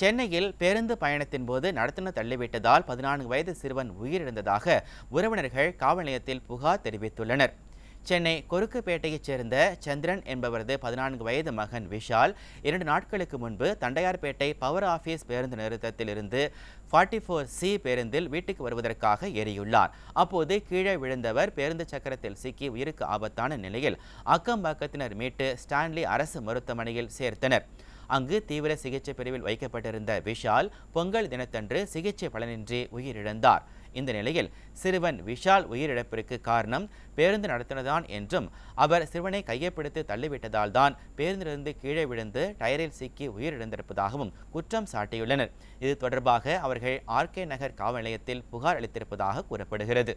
சென்னையில் பேருந்து பயணத்தின் போது நடத்தின தள்ளிவிட்டதால் பதினான்கு வயது சிறுவன் உயிரிழந்ததாக உறவினர்கள் காவல் நிலையத்தில் புகார் தெரிவித்துள்ளனர். சென்னை கொருக்குப்பேட்டையைச் சேர்ந்த சந்திரன் என்பவரது பதினான்கு வயது மகன் விஷால் இரண்டு நாட்களுக்கு முன்பு தண்டையார்பேட்டை பவர் ஆஃபீஸ் பேருந்து நிறுத்தத்திலிருந்து ஃபார்ட்டி ஃபோர் சி பேருந்தில் வீட்டுக்கு வருவதற்காக ஏறியுள்ளார். அப்போது கீழே விழுந்தவர் பேருந்து சக்கரத்தில் சிக்கி உயிருக்கு ஆபத்தான நிலையில் அக்கம் பக்கத்தினர் மீட்டு ஸ்டான்லி அரசு மருத்துவமனையில் சேர்த்தனர். அங்கு தீவிர சிகிச்சை பிரிவில் வைக்கப்பட்டிருந்த விஷால் பொங்கல் தினத்தன்று சிகிச்சை பலனின்றி உயிரிழந்தார். இந்த நிலையில் சிறுவன் விஷால் உயிரிழப்பிற்கு காரணம் பேருந்து நடத்தினதான் என்றும் அவர் சிறுவனை கையப்பிடித்து தள்ளிவிட்டதால் தான் பேருந்திலிருந்து கீழே விழுந்து டயரில் சிக்கி உயிரிழந்திருப்பதாகவும் குற்றம் சாட்டியுள்ளனர். இது தொடர்பாக அவர்கள் ஆர்கே நகர் காவல் நிலையத்தில் புகார் அளித்திருப்பதாக கூறப்படுகிறது.